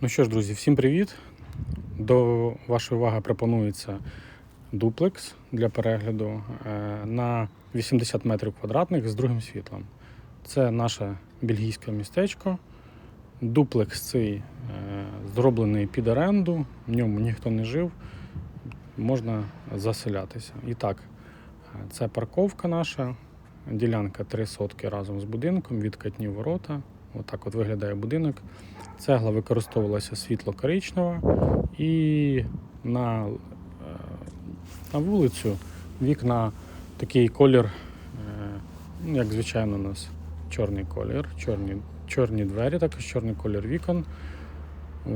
Ну що ж, друзі, всім привіт! До вашої уваги пропонується дуплекс для перегляду е, на 80 метрів квадратних з другим світлом. Це наше бельгійське містечко. Дуплекс цей е, зроблений під оренду, в ньому ніхто не жив, можна заселятися. І так, це парковка наша, ділянка 3 сотки разом з будинком, відкатні ворота. Отак от виглядає будинок. Цегла використовувалася світло коричнева і на, е, на вулицю вікна такий колір, е, ну, як звичайно у нас чорний колір, чорні, чорні двері, також чорний колір вікон.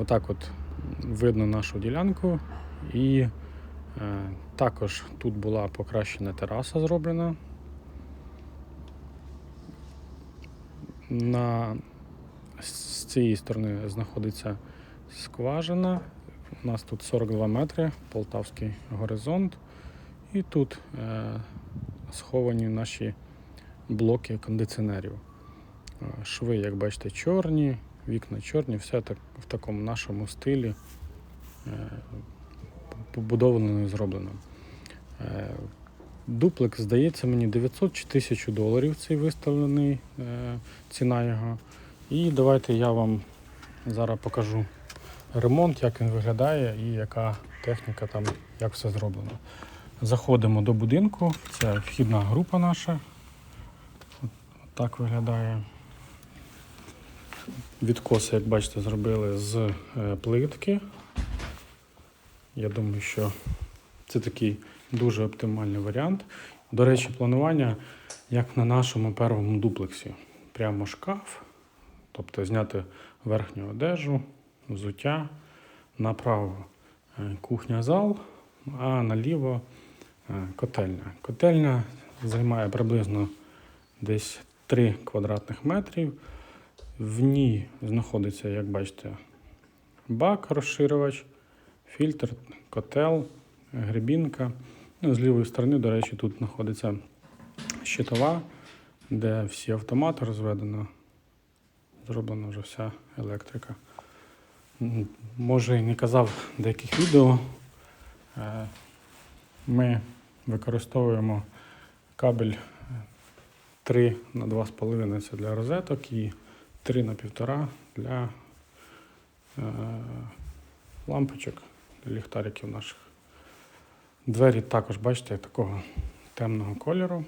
Отак от видно нашу ділянку. І е, також тут була покращена тераса зроблена. На цієї сторони знаходиться скважина. У нас тут 42 метри, полтавський горизонт. І тут е, сховані наші блоки кондиціонерів. Е, Шви, як бачите, чорні, вікна чорні, все так, в такому нашому стилі е, побудовано і зроблено. Е, Дуплекс, здається, мені 900 чи 1000 доларів цей виставлений е, ціна його. І давайте я вам зараз покажу ремонт, як він виглядає і яка техніка там, як все зроблено. Заходимо до будинку, це вхідна група наша. От так виглядає. Відкоси, як бачите, зробили з е, плитки. Я думаю, що це такий дуже оптимальний варіант. До речі, планування як на нашому первому дуплексі. Прямо шкаф, тобто зняти верхню одежу, взуття, направо е, кухня-зал, а наліво е, котельня. Котельня займає приблизно десь 3 квадратних метрів. В ній знаходиться, як бачите, бак, розширювач, фільтр, котел, грибінка. Ну, з лівої сторони, до речі, тут знаходиться щитова, де всі автомати розведено. Зроблена вже вся електрика. Може і не казав в деяких відео. е, Ми використовуємо кабель 3 на 2,5 це для розеток і 3 на 1,5 для е, лампочок, для ліхтариків наших. Двері також, бачите, такого темного кольору.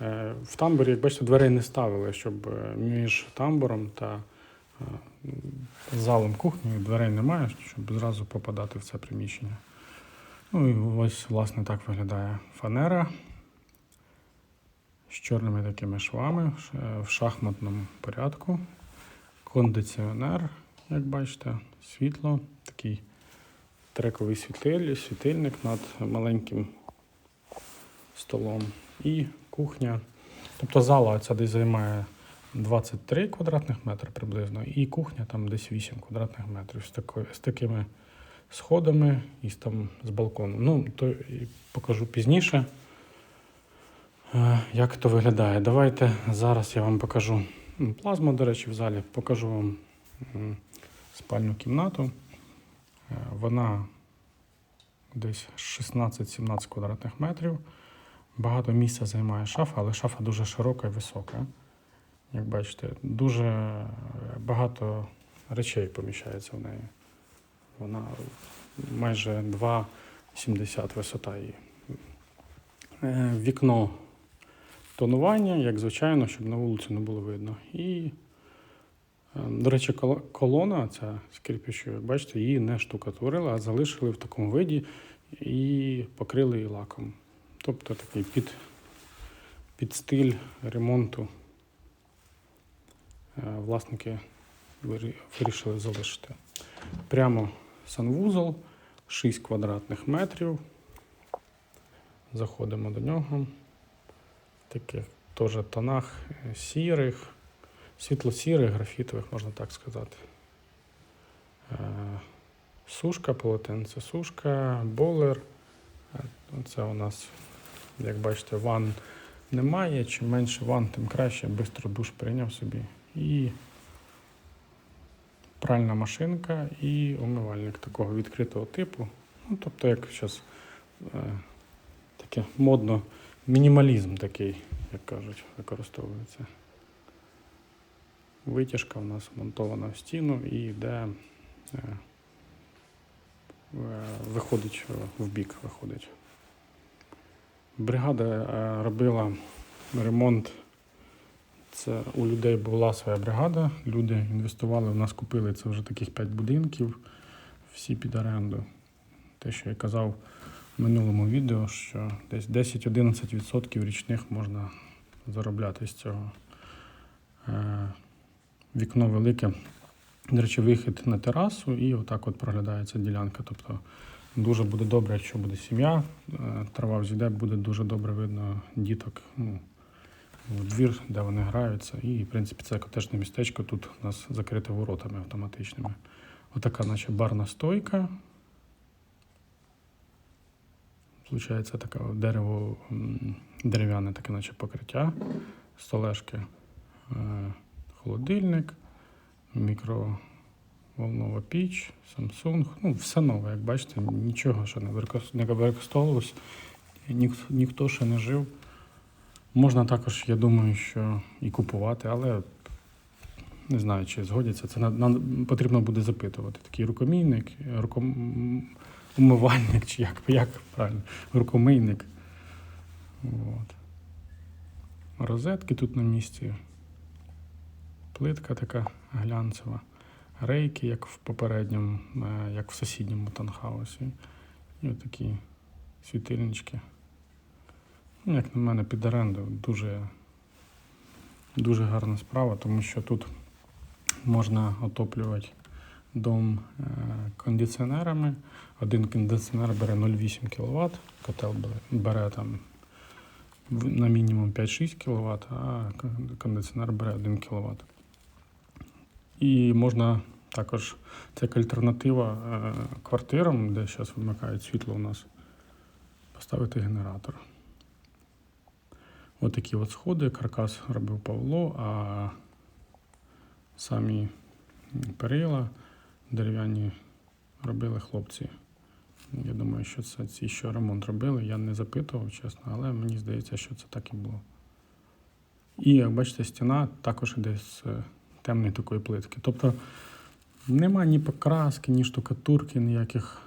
Е, В тамбурі, як бачите, дверей не ставили, щоб е, між тамбуром та е, залом кухні дверей немає, щоб зразу попадати в це приміщення. Ну і ось, власне, так виглядає фанера з чорними такими швами в шахматному порядку. Кондиціонер, як бачите, світло, такий трековий світиль, світильник над маленьким столом і кухня. Тобто зала ця десь займає 23 квадратних метри приблизно, і кухня там десь 8 квадратних метрів з, такою, з такими сходами і там, з балконом. Ну, то покажу пізніше, е, як то виглядає. Давайте зараз я вам покажу плазму, до речі, в залі, покажу вам спальну кімнату. Е, Вона десь 16-17 квадратних метрів. Багато місця займає шафа, але шафа дуже широка і висока. Як бачите, дуже багато речей поміщається в неї. Вона майже 2,70 висота її. Е, Вікно тонування, як звичайно, щоб на вулицю не було видно. І, е, до речі, колона ця з кирпичу, як бачите, її не штукатурили, а залишили в такому виді і покрили її лаком. Тобто такий під, під стиль ремонту е, власники вирішили залишити. Прямо санвузол, 6 квадратних метрів. Заходимо до нього. Таких теж тонах е, сірих, світло-сірих, графітових, можна так сказати. Е, Сушка, полотенце, сушка, болер. Це у нас, як бачите, ванн немає. Чим менше ванн, тим краще. Бистро душ прийняв собі. І пральна машинка і умивальник такого відкритого типу. Ну, тобто, як зараз е, таке модно, мінімалізм такий, як кажуть, використовується. Витяжка у нас монтована в стіну і йде, е, е, виходить в бік, виходить. Бригада е, робила ремонт. Це у людей була своя бригада. Люди інвестували, у нас купили це вже таких 5 будинків, всі під оренду. Те, що я казав в минулому відео, що десь 10-11% річних можна заробляти з цього. Е, Вікно велике. До речі, вихід на терасу і отак от проглядається ділянка. Тобто дуже буде добре, якщо буде сім'я, е, трава взійде, буде дуже добре видно діток. Ну, у двір, де вони граються. І, в принципі, це котежне містечко тут у нас закрите воротами автоматичними. Отака, наче барна стойка. Получається таке дерево, дерев'яне таке, наче покриття, столешки, е, холодильник, мікроволнова піч, Samsung. Ну, все нове, як бачите, нічого ще не використ- використовувалось, ніхто, ніхто ще не жив. Можна також, я думаю, що і купувати, але не знаю, чи згодяться. Це на, на- потрібно буде запитувати. Такий рукомійник, руком, умивальник, чи як, як правильно, рукомийник. От. Розетки тут на місці. Плитка така глянцева. Рейки, як в попередньому, е, як в сусідньому танхаусі. І отакі світильнички. Ну, як на мене, під оренду дуже, дуже гарна справа, тому що тут можна отоплювати дом е, кондиціонерами. Один кондиціонер бере 0,8 кВт, котел бере, там на мінімум 5-6 кВт, а кондиціонер бере 1 кВт. І можна також, це як альтернатива е, квартирам, де зараз вимикають світло у нас, поставити генератор. Отакі от сходи, каркас робив Павло, а самі перила дерев'яні робили хлопці. Я думаю, що це ці, що ремонт робили. Я не запитував, чесно, але мені здається, що це так і було. І як бачите, стіна також іде з темної такої плитки. Тобто нема ні покраски, ні штукатурки, ніяких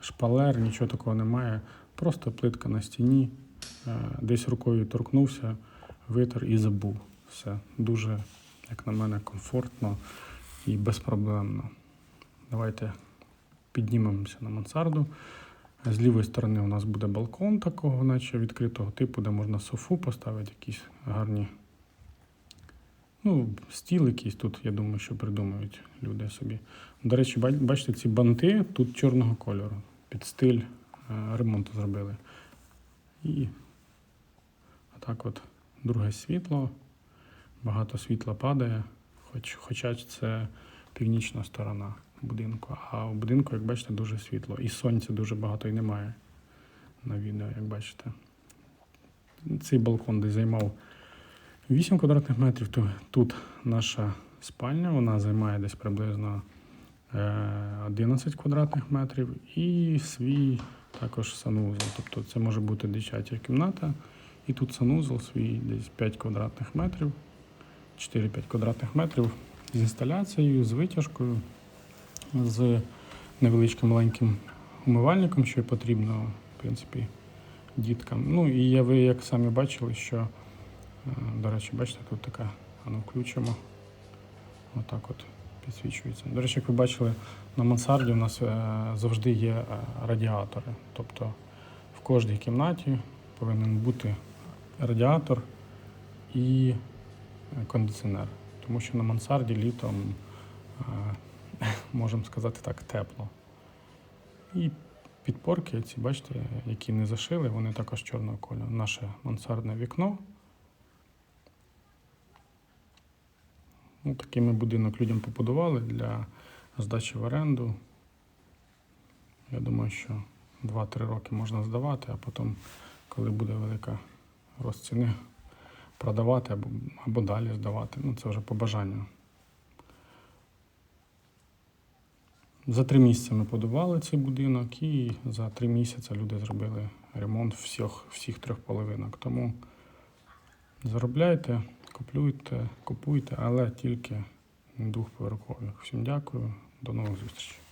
шпалер, нічого такого немає. Просто плитка на стіні. Е, Десь рукою торкнувся, витер і забув. Все. Дуже, як на мене, комфортно і безпроблемно. Давайте піднімемося на мансарду. З лівої сторони у нас буде балкон такого, наче відкритого типу, де можна софу поставити, якісь гарні. Ну, стіл якийсь тут, я думаю, що придумають люди собі. До речі, бачите, ці банти тут чорного кольору. Під стиль е, ремонту зробили. І отак от друге світло. Багато світла падає, хоч, хоча це північна сторона будинку. А у будинку, як бачите, дуже світло. І сонця дуже багато і немає на відео, як бачите. Цей балкон десь займав 8 квадратних метрів. То Тут наша спальня, вона займає десь приблизно е, 11 квадратних метрів і свій також санузел. Тобто це може бути дитяча кімната. І тут санузел свій десь 5 квадратних метрів, 4-5 квадратних метрів з інсталяцією, з витяжкою, з невеличким маленьким умивальником, що потрібно, в принципі, діткам. Ну і я, ви як самі бачили, що, е, до речі, бачите, тут така, ну включимо. Отак от підсвічується. До речі, як ви бачили, на мансарді у нас е, завжди є е, радіатори. Тобто в кожній кімнаті повинен бути радіатор і е, кондиціонер. Тому що на мансарді літом, е, можемо сказати так, тепло. І підпорки, ці, бачите, які не зашили, вони також чорного кольору. Наше мансардне вікно. Ну, такий ми будинок людям побудували для здачі в оренду. Я думаю, що 2-3 роки можна здавати, а потім, коли буде велика рост ціни, продавати або, або далі здавати. Ну, це вже по бажанню. За три місяці ми подавали цей будинок, і за три місяці люди зробили ремонт всіх, всіх трьох половинок. Тому заробляйте, купуйте, купуйте, але тільки двохповерхових. Всім дякую, до нових зустрічей.